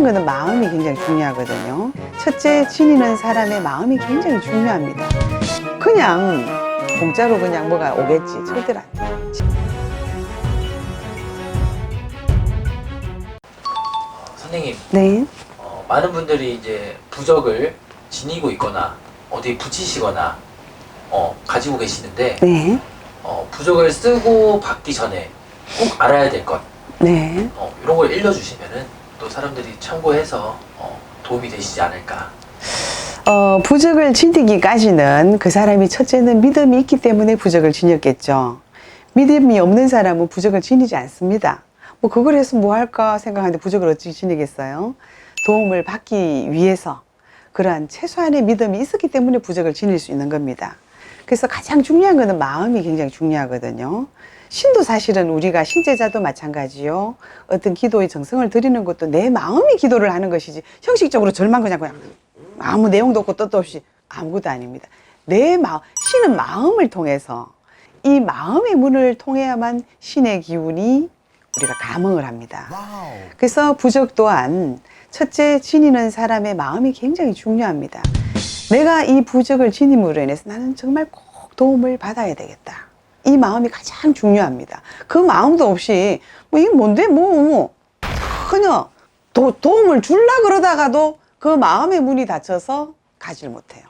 중요한 거는 마음이 굉장히 중요하거든요. 첫째, 지니는 사람의 마음이 굉장히 중요합니다. 그냥 공짜로 그냥 뭐가 오겠지. 절대로 안 돼. 선생님, 네. 어, 많은 분들이 이제 부적을 지니고 있거나 어디 붙이시거나 어, 가지고 계시는데 네. 어, 부적을 쓰고 받기 전에 꼭 알아야 될 것, 네. 어, 이런 걸 일러주시면은 또 사람들이 참고해서 어, 도움이 되시지 않을까. 어, 부적을 지니기까지는 그 사람이 첫째는 믿음이 있기 때문에 부적을 지녔겠죠. 믿음이 없는 사람은 부적을 지니지 않습니다. 뭐 그걸 해서 뭐 할까 생각하는데 부적을 어찌 지니겠어요? 도움을 받기 위해서 그러한 최소한의 믿음이 있었기 때문에 부적을 지닐 수 있는 겁니다. 그래서 가장 중요한 것은 마음이 굉장히 중요하거든요. 신도 사실은 우리가 신제자도 마찬가지요. 어떤 기도의 정성을 드리는 것도 내 마음이 기도를 하는 것이지 형식적으로 절만 그냥 그냥 아무 내용도 없고 뜻도 없이 아무것도 아닙니다. 내 마음, 신은 마음을 통해서 이 마음의 문을 통해야만 신의 기운이 우리가 감응을 합니다. 그래서 부적 또한 첫째 지니는 사람의 마음이 굉장히 중요합니다. 내가 이 부적을 지님으로 인해서 나는 정말 꼭 도움을 받아야 되겠다. 이 마음이 가장 중요합니다. 그 마음도 없이 뭐 이게 뭔데 뭐 전혀 도, 도움을 줄라 그러다가도 그 마음의 문이 닫혀서 가지를 못해요.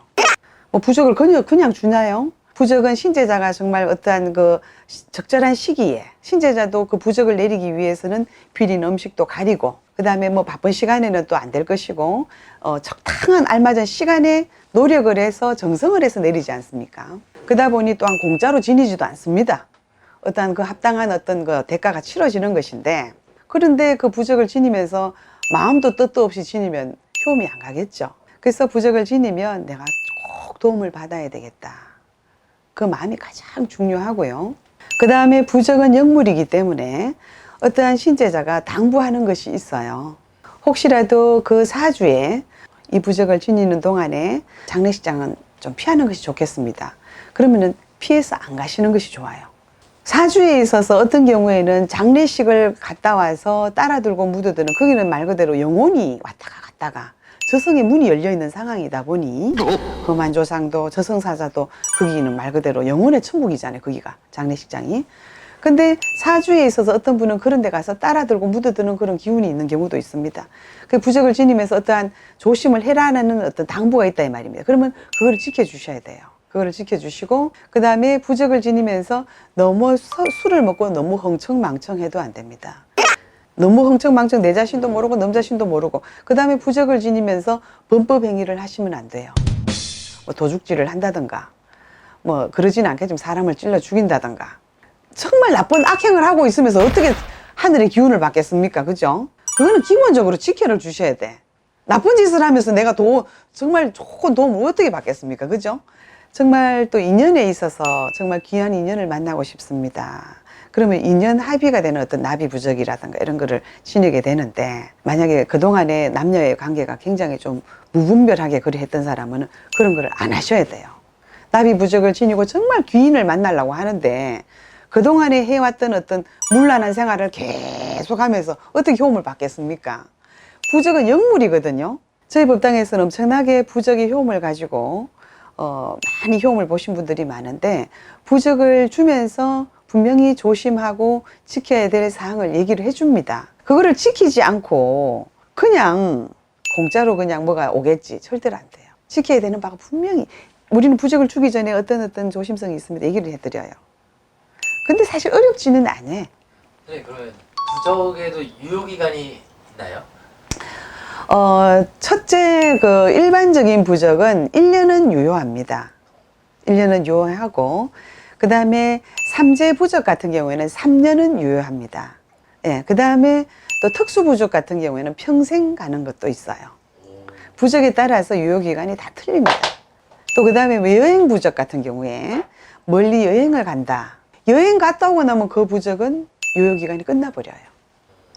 뭐 부적을 그냥, 그냥 주나요? 부적은 신제자가 정말 어떠한 그 시- 적절한 시기에 신제자도 그 부적을 내리기 위해서는 비린 음식도 가리고 그 다음에 뭐 바쁜 시간에는 또 안 될 것이고 어, 적당한 알맞은 시간에 노력을 해서 정성을 해서 내리지 않습니까? 그러다 보니 또한 공짜로 지니지도 않습니다. 어떠한 그 합당한 어떤 그 대가가 치러지는 것인데 그런데 그 부적을 지니면서 마음도 뜻도 없이 지니면 효험이 안 가겠죠. 그래서 부적을 지니면 내가 꼭 도움을 받아야 되겠다. 그 마음이 가장 중요하고요. 그 다음에 부적은 영물이기 때문에 어떠한 신제자가 당부하는 것이 있어요. 혹시라도 그 사주에 이 부적을 지니는 동안에 장례식장은 좀 피하는 것이 좋겠습니다. 그러면은 피해서 안 가시는 것이 좋아요. 사주에 있어서 어떤 경우에는 장례식을 갔다 와서 따라 들고 묻어드는 거기는 말 그대로 영혼이 왔다가 갔다가 저승의 문이 열려 있는 상황이다 보니 거만조상도 저승사자도 거기는 말 그대로 영혼의 천국이잖아요 거기가 장례식장이. 근데 사주에 있어서 어떤 분은 그런 데 가서 따라 들고 묻어드는 그런 기운이 있는 경우도 있습니다. 그 부적을 지니면서 어떠한 조심을 해라는 어떤 당부가 있다 이 말입니다. 그러면 그거를 지켜주셔야 돼요 그거를 지켜주시고 그 다음에 부적을 지니면서 너무 서- 술을 먹고 너무 흥청망청해도 안 됩니다. 너무 흥청망청 내 자신도 모르고 남 자신도 모르고 그 다음에 부적을 지니면서 범법 행위를 하시면 안 돼요. 뭐 도둑질을 한다든가 뭐 그러진 않겠지만 사람을 찔러 죽인다든가 정말 나쁜 악행을 하고 있으면서 어떻게 하늘의 기운을 받겠습니까? 그죠? 그거는 기본적으로 지켜를 주셔야 돼. 나쁜 짓을 하면서 내가 도, 정말 좋은 도움을 어떻게 받겠습니까? 그죠? 정말 또 인연에 있어서 정말 귀한 인연을 만나고 싶습니다. 그러면 인연 합의가 되는 어떤 나비 부적이라든가 이런 거를 지니게 되는데 만약에 그동안에 남녀의 관계가 굉장히 좀 무분별하게 그리 했던 사람은 그런 거를 안 하셔야 돼요. 나비 부적을 지니고 정말 귀인을 만나려고 하는데 그동안에 해왔던 어떤 문란한 생활을 계속 하면서 어떻게 효험을 받겠습니까? 부적은 영물이거든요. 저희 법당에서는 엄청나게 부적의 효험을 가지고 어, 많이 효험을 보신 분들이 많은데 부적을 주면서 분명히 조심하고 지켜야 될 사항을 얘기를 해줍니다. 그거를 지키지 않고 그냥 공짜로 그냥 뭐가 오겠지 절대로 안 돼요. 지켜야 되는 바가 분명히 우리는 부적을 주기 전에 어떤 어떤 조심성이 있습니다. 얘기를 해드려요. 근데 사실 어렵지는 않아. 선생님 그러면 부적에도 유효 기간이 있나요? 어, 첫째, 그, 일반적인 부적은 1년은 유효합니다. 1년은 유효하고, 그 다음에 삼재 부적 같은 경우에는 3년은 유효합니다. 예, 그 다음에 또 특수 부적 같은 경우에는 평생 가는 것도 있어요. 부적에 따라서 유효기간이 다 틀립니다. 또 그 다음에 여행 부적 같은 경우에 멀리 여행을 간다. 여행 갔다 오고 나면 그 부적은 유효기간이 끝나버려요.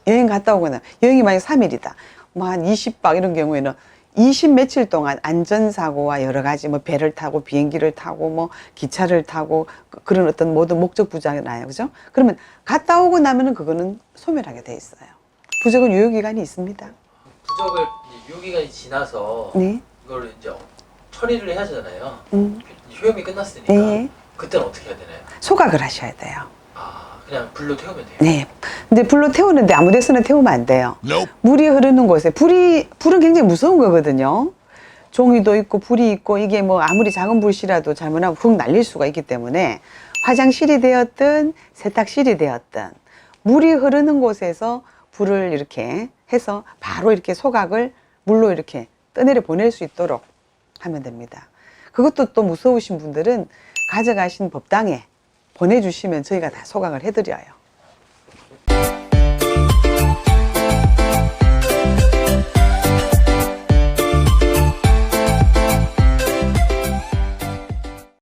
여행 갔다 오거나 여행이 만약 3일이다. 뭐 한 20박 이런 경우에는 20 며칠 동안 안전사고와 여러 가지 뭐 배를 타고 비행기를 타고 뭐 기차를 타고 그- 그런 어떤 모든 목적 부자나요. 그죠? 그러면 갔다 오고 나면은 그거는 소멸하게 돼 있어요. 부적은 유효기간이 있습니다. 부적을 유효기간이 지나서 네. 이걸 이제 처리를 해야 되잖아요. 음. 효용이 끝났으니까 네. 그때는 어떻게 해야 되나요? 소각을 하셔야 돼요. 아 그냥 불로 태우면 돼요. 네. 근데 불로 태우는데 아무 데서나 태우면 안 돼요. 물이 흐르는 곳에 불이 불은 굉장히 무서운 거거든요. 종이도 있고 불이 있고 이게 뭐 아무리 작은 불씨라도 잘못하면 훅 날릴 수가 있기 때문에 화장실이 되었든 세탁실이 되었든 물이 흐르는 곳에서 불을 이렇게 해서 바로 이렇게 소각을 물로 이렇게 떠내려 보낼 수 있도록 하면 됩니다. 그것도 또 무서우신 분들은 가져가신 법당에 보내주시면 저희가 다 소각을 해드려요.